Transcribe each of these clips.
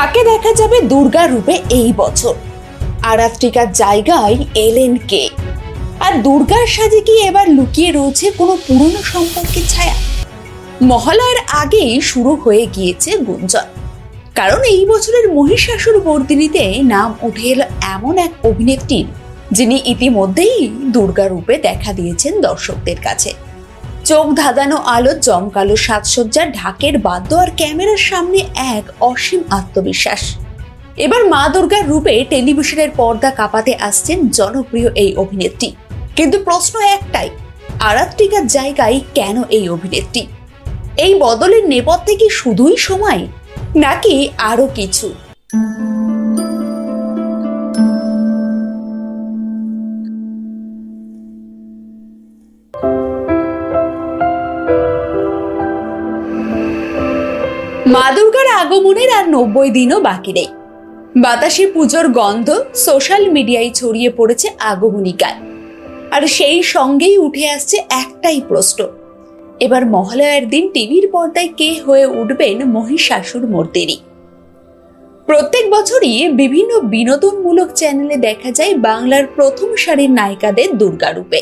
কাকে দেখা যাবে দুর্গা রূপে এই বছর? আরাত্রিকার জায়গায় এলেন কে? আর দুর্গার সাজে কি এবার লুকিয়ে রয়েছে কোনো পুরনো সম্পর্কের ছায়া? মহালয়ের আগেই শুরু হয়ে গিয়েছে গুঞ্জন। কারণ এই বছরের মহিষাসুর বর্দিনীতে নাম উঠে এলো এমন এক অভিনেত্রীর, যিনি ইতিমধ্যেই দুর্গা রূপে দেখা দিয়েছেন দর্শকদের কাছে। চোখ ধাঁধানো আলো জমকালো সাজসজ্জার ঢাকের বাদ্য আর ক্যামেরার সামনে এক অসীম আত্মবিশ্বাস। এবার মা দুর্গার রূপে টেলিভিশনের পর্দা কাঁপাতে আসছেন জনপ্রিয় এই অভিনেত্রী। কিন্তু প্রশ্ন একটাই, আরাত্রিকার জায়গায় কেন এই অভিনেত্রী? এই বদলের নেপথ্যে কি শুধুই সময়, নাকি আরও কিছু? মা দুর্গার আগমনের আর নব্বই দিনও বাকি নেই। বাতাসে পুজোর গন্ধ সোশ্যাল মিডিয়ায় ছড়িয়ে পড়েছে আগমনী গান আর সেই সঙ্গেই উঠে আসছে একটাই প্রশ্ন। এবার মহালয়ার দিন টিভির পর্দায় কে হয়ে উঠবেন মহিষাসুর মর্দিনী? প্রত্যেক বছরই বিভিন্ন বিনোদনমূলক চ্যানেলে দেখা যায় বাংলার প্রথম সারির নায়িকাদের দুর্গারূপে।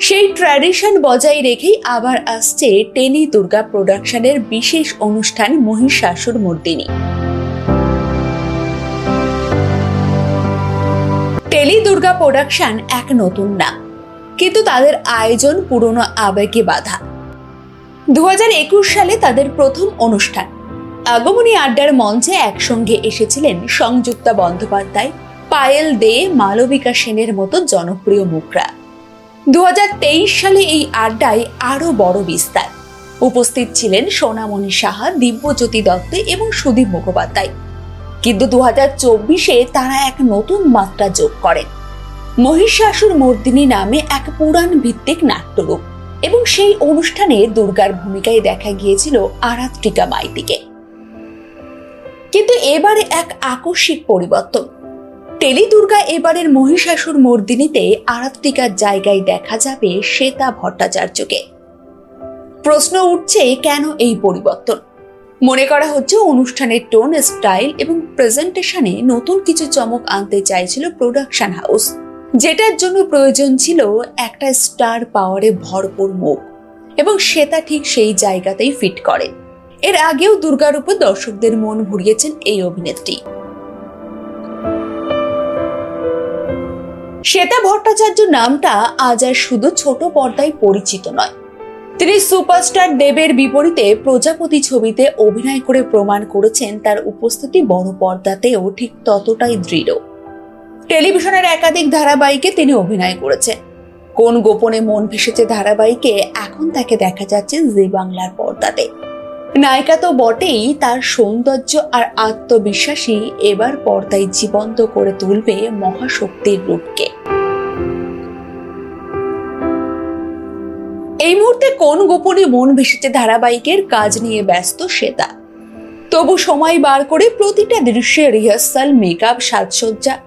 সেই ট্র্যাডিশন বজায় রেখেই আবার আসছে টেলি দুর্গা প্রোডাকশনের বিশেষ অনুষ্ঠান মহিষাসুর মর্দিনী। টেলি দুর্গা প্রোডাকশন এক নতুন নাম কিন্তু তাদের আয়োজন পুরনো আবেগে বাধা। দু হাজার একুশ সালে তাদের প্রথম অনুষ্ঠান। আগমনী আড্ডার মঞ্চে একসঙ্গে এসেছিলেন সংযুক্তা বন্দ্যোপাধ্যায়, পায়েল দে, মালবিকা সেনের মতো জনপ্রিয় মুখরা। দু হাজার তেইশ সালে এই আড্ডায় আরও বড় বিস্তার। উপস্থিত ছিলেন সোনামণি সাহা, দিব্যজ্যোতি দত্ত এবং সুদীপ মুখোপাধ্যায়। কিন্তু দু হাজার চব্বিশে তারা এক নতুন মাত্রা যোগ করেন। মহিষাসুর মর্দিনী নামে এক পুরাণ ভিত্তিক নাট্যরূপ এবং সেই অনুষ্ঠানে দুর্গার ভূমিকায় দেখা গিয়েছিল আরাত্রিকা মাইতিকে। কিন্তু এবারে এক আকস্মিক পরিবর্তন। টেলি দুর্গা এবারের মহিষাসুর মর্দিনীতে আরাত্রিকার জায়গায় দেখা যাবে শ্বেতা ভট্টাচার্যকে। প্রশ্ন উঠছে কেন এই পরিবর্তন? মনে করা হচ্ছে অনুষ্ঠানের টোন, স্টাইল এবং প্রেজেন্টেশনে নতুন কিছু চমক আনতে চাইছিল প্রোডাকশন হাউস। যেটার জন্য প্রয়োজন ছিল একটা স্টার পাওয়ারে ভরপুর মুখ এবং শ্বেতা ঠিক সেই জায়গাতেই ফিট করে। এর আগেও দুর্গার উপর দর্শকদের মন ভরিয়েছেন এই অভিনেত্রী। শ্বেতা ভট্টাচার্য নামটা আজ আর শুধু ছোট পর্দায় পরিচিত নয়। তিনি সুপারস্টার দেবের বিপরীতে প্রজাপতি ছবিতে অভিনয় করে প্রমাণ করেছেন তার উপস্থিতি বড় পর্দাতেও ঠিক ততটাই দৃঢ়। টেলিভিশনের একাধিক ধারাবাহিকে তিনি অভিনয় করেছেন। কোন গোপনে মন ভেসেছে ধারাবাহিকে, এখন তাকে দেখা যাচ্ছে জি বাংলার পর্দাতে। নায়িকা তো বটেই, তার সৌন্দর্য আর আত্মবিশ্বাসী এবার পর্দায় জীবন্ত করে তুলবে মহাশক্তির রূপকে। এই মুহূর্তে কোন গোপনে মন ভেসেছে ধারাবাহিকের কাজ নিয়ে ব্যস্ত শ্বেতা তবু সময় বার করে প্রতিটা দৃশ্যে রিহার্সাল মেকআপ সাজসজ্জা,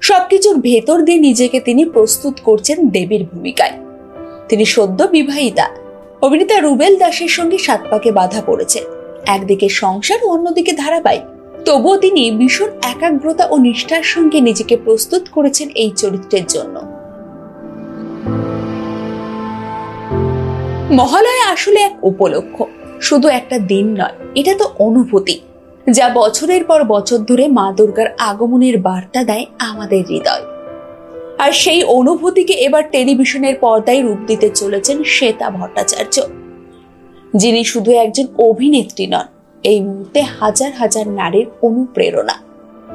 সবকিছুর ভেতর দিয়ে নিজেকে তিনি প্রস্তুত করছেন দেবীর ভূমিকায়। তিনি সদ্য বিবাহিতা। অভিনেতা রুবেল দাসের সঙ্গে সাত পাকে বাধা পড়েছে। একদিকে সংসার, অন্যদিকে ধারাবাহিক। তবুও তিনি ভীষণ একাগ্রতা ও নিষ্ঠার সঙ্গে নিজেকে প্রস্তুত করেছেন এই চরিত্রের জন্য। মহালয়া আসলে এক উপলক্ষ। শুধু একটা দিন নয়, এটা তো অনুভূতি, যা বছরের পর বছর ধরে মা দুর্গার আগমনের বার্তা দেয় আমাদের হৃদয়। আর সেই অনুভূতিকে এবার টেলিভিশনের পর্দায় রূপ দিতে চলেছেন শ্বেতা ভট্টাচার্য, যিনি শুধু একজন অভিনেত্রী নন, এই মুহূর্তে হাজার হাজার নারীর অনুপ্রেরণা।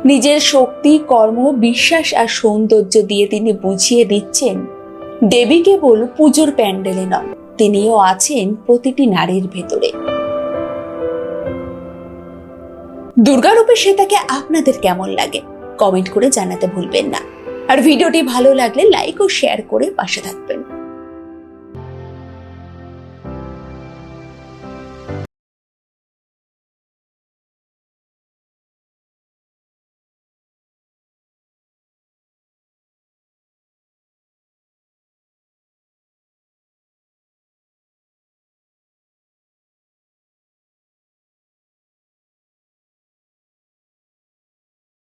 নিজের শক্তি, কর্ম, বিশ্বাস আর সৌন্দর্য দিয়ে তিনি বুঝিয়ে দিচ্ছেন দেবী কেবল পুজোর প্যান্ডেলে নন তিনিও আছেন প্রতিটি নারীর ভেতরে। দুর্গারূপে তাকে আপনাদের কেমন লাগে, কমেন্ট করে জানাতে ভুলবেন না। আর ভিডিওটি ভালো লাগলে লাইক ও শেয়ার করে পাশে থাকবেন।